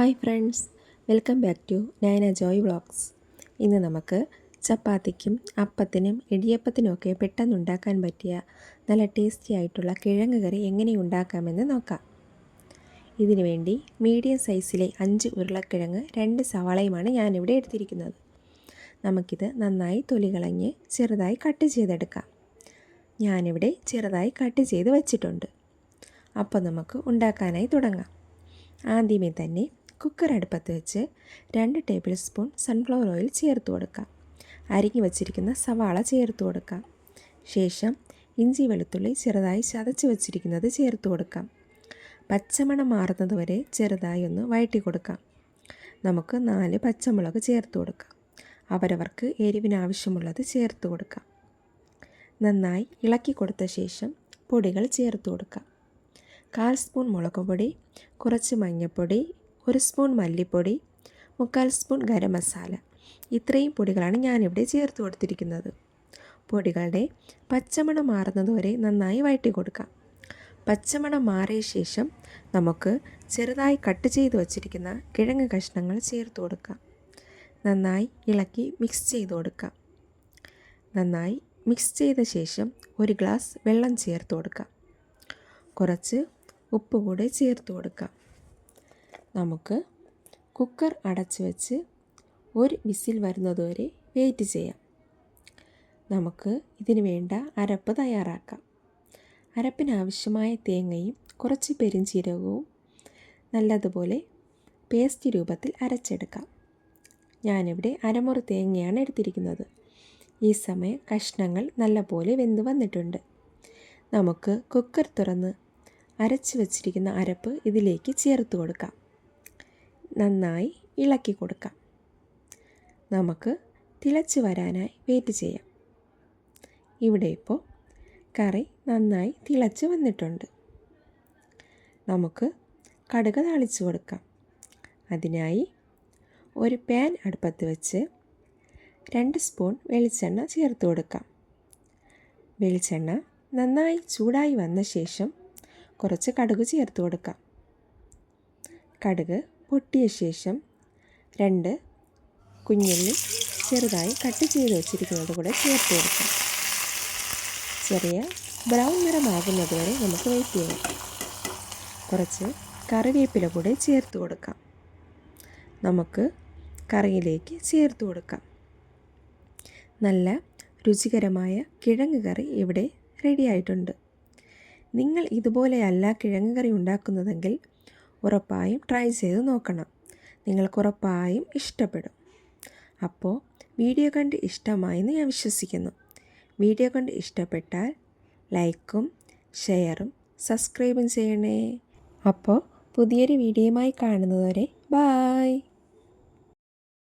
Hi friends welcome back to Nayana Joy vlogs. ഇന്ന് നമുക്ക് ചപ്പാത്തിക്കും അപ്പത്തിനും ഇടിയപ്പത്തിനും ഒക്കെ പെട്ടെന്ന് ഉണ്ടാക്കാൻ പറ്റിയ നല്ല ടേസ്റ്റി ആയിട്ടുള്ള കിഴങ്ങ് കറി എങ്ങനെ ഉണ്ടാക്കാമെന്ന് നോക്കാം. ഇതിനു വേണ്ടി മീഡിയം സൈസിലെ അഞ്ച് ഉരുളക്കിഴങ്ങ് രണ്ട് സവാളയുമാണ് ഞാനിവിടെ എടുത്തിരിക്കുന്നത്. നമുക്കിത് നന്നായി തൊലി കളഞ്ഞ് ചെറുതായി കട്ട് ചെയ്തെടുക്കാം. ഞാനിവിടെ ചെറുതായി കട്ട് ചെയ്ത് വച്ചിട്ടുണ്ട്. അപ്പോൾ നമുക്ക് ഉണ്ടാക്കാനായി തുടങ്ങാം. ആദ്യമേ തന്നെ കുക്കർ അടുപ്പത്ത് വെച്ച് രണ്ട് ടേബിൾ സ്പൂൺ സൺഫ്ലവർ ഓയിൽ ചേർത്ത് കൊടുക്കുക അരിഞ്ഞു വച്ചിരിക്കുന്ന സവാള ചേർത്ത് കൊടുക്കാം. ശേഷം ഇഞ്ചി വെളുത്തുള്ളി ചെറുതായി ചതച്ച് വച്ചിരിക്കുന്നത് ചേർത്ത് കൊടുക്കാം. പച്ചമണം മാറുന്നത് വരെ ചെറുതായി ഒന്ന് വഴറ്റി കൊടുക്കാം. നമുക്ക് നാല് പച്ചമുളക് ചേർത്ത് കൊടുക്കാം. അവരവർക്ക് എരിവിനാവശ്യമുള്ളത് ചേർത്ത് കൊടുക്കാം. നന്നായി ഇളക്കി കൊടുത്ത ശേഷം പൊടികൾ ചേർത്ത് കൊടുക്കാം. കാൽ സ്പൂൺ മുളക് പൊടി കുറച്ച് മഞ്ഞൾപ്പൊടി ഒരു സ്പൂൺ മല്ലിപ്പൊടി മുക്കാൽ സ്പൂൺ ഗരം മസാല. ഇത്രയും പൊടികളാണ് ഞാനിവിടെ ചേർത്ത് കൊടുത്തിരിക്കുന്നത്. പൊടികളുടെ പച്ചമണം മാറുന്നതുവരെ നന്നായി വഴറ്റി കൊടുക്കാം. പച്ചമണം മാറിയ ശേഷം നമുക്ക് ചെറുതായി കട്ട് ചെയ്ത് വച്ചിരിക്കുന്ന കിഴങ്ങ് കഷ്ണങ്ങൾ ചേർത്ത് കൊടുക്കാം. നന്നായി ഇളക്കി മിക്സ് ചെയ്ത് കൊടുക്കാം. നന്നായി മിക്സ് ചെയ്ത ശേഷം ഒരു ഗ്ലാസ് വെള്ളം ചേർത്ത് കൊടുക്കാം. കുറച്ച് ഉപ്പ് കൂടെ ചേർത്ത് കൊടുക്കാം. നമുക്ക് കുക്കർ അടച്ച് വെച്ച് ഒരു വിസിൽ വരുന്നതുവരെ വെയിറ്റ് ചെയ്യാം. നമുക്ക് ഇതിന് വേണ്ട അരപ്പ് തയ്യാറാക്കാം. അരപ്പിനാവശ്യമായ തേങ്ങയും കുറച്ച് പെരിഞ്ചീരകവും നല്ലതുപോലെ പേസ്റ്റ് രൂപത്തിൽ അരച്ചെടുക്കാം. ഞാനിവിടെ അരമുറി തേങ്ങയാണ് എടുത്തിരിക്കുന്നത്. ഈ സമയം കഷ്ണങ്ങൾ നല്ലപോലെ വെന്ത് വന്നിട്ടുണ്ട്. നമുക്ക് കുക്കർ തുറന്ന് അരച്ച് വച്ചിരിക്കുന്ന അരപ്പ് ഇതിലേക്ക് ചേർത്ത് കൊടുക്കാം. നന്നായി ഇളക്കി കൊടുക്കാം. നമുക്ക് തിളച്ച് വരാനായി വെയിറ്റ് ചെയ്യാം. ഇവിടെ ഇപ്പോൾ കറി നന്നായി തിളച്ച് വന്നിട്ടുണ്ട്. നമുക്ക് കടുക് താളിച്ച് കൊടുക്കാം. അതിനായി ഒരു പാൻ അടുപ്പത്ത് വെച്ച് രണ്ട് സ്പൂൺ വെളിച്ചെണ്ണ ചേർത്ത് കൊടുക്കാം. വെളിച്ചെണ്ണ നന്നായി ചൂടായി വന്ന ശേഷം കുറച്ച് കടുക് ചേർത്ത് കൊടുക്കാം. കടുക് പൊട്ടിയ ശേഷം രണ്ട് കുഞ്ഞുള്ളി ചെറുതായി കട്ട് ചെയ്ത് വെച്ചിരിക്കുന്നത് കൂടെ ചേർത്ത് കൊടുക്കാം. ചെറിയ ബ്രൗൺ നിറമാകുന്നത് വരെ നമുക്ക് വെയിറ്റ് ചെയ്യാം. കുറച്ച് കറിവേപ്പില കൂടെ ചേർത്ത് കൊടുക്കാം. നമുക്ക് കറിയിലേക്ക് ചേർത്ത് കൊടുക്കാം. നല്ല രുചികരമായ കിഴങ്ങ് കറി ഇവിടെ റെഡിയായിട്ടുണ്ട് നിങ്ങൾ ഇതുപോലെയല്ല കിഴങ്ങ് കറി ഉണ്ടാക്കുന്നതെങ്കിൽ ഉറപ്പായും ട്രൈ ചെയ്ത് നോക്കണം. നിങ്ങൾക്ക് ഉറപ്പായും ഇഷ്ടപ്പെടും. അപ്പോൾ വീഡിയോ കണ്ട് ഇഷ്ടമായെന്ന് ഞാൻ വിശ്വസിക്കുന്നു. വീഡിയോ കണ്ട് ഇഷ്ടപ്പെട്ടാൽ ലൈക്കും ഷെയറും സബ്സ്ക്രൈബും ചെയ്യണേ. അപ്പോൾ പുതിയൊരു വീഡിയോയുമായി കാണുന്നതുവരെ ബായ്.